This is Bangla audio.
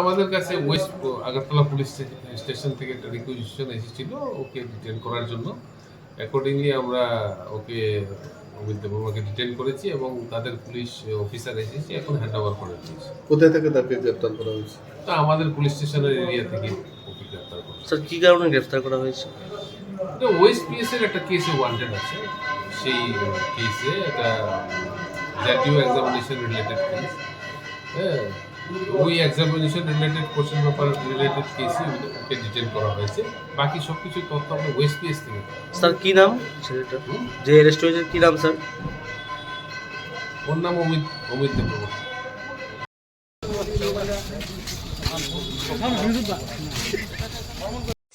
আমাদের কাছে ওয়েস্ট আগরতলা পুলিশ স্টেশন থেকে একটা রিকুইজিশন এসেছিল ওকে ডিটেন করার জন্য। অ্যাকর্ডিংলি আমরা ওকে অমিত দেববর্মাকে ডিটেন করেছি এবং তাদের পুলিশ অফিসার এসেছি এখন হ্যান্ড ওভার করে দিয়েছি। কোথায় থেকে তাকে গ্রেপ্তার করা হয়েছে? তা আমাদের পুলিশ স্টেশনের এরিয়া থেকে ওকে গ্রেপ্তার করা স্যার কী কারণে গ্রেফতার করা হয়েছে? ওয়েস্ট পিএস এর একটা কেসে ওয়ান্টেড আছে। সেই কেসে এটা জাতীয় এক্সামিনেশন রিলেটেড কেস হ্যাঁ ওই examination related question paper related কেসে ওকে ডিটেন করা হয়েছে। বাকি সব কিছু তথ্য আমরা ওয়েস্ট পিএস থেকে স্যার কি নাম ছেলেটা? যে অ্যারেস্ট হয়েছে কি নাম স্যার? ওর নাম অমিত অমিত দেববর্মা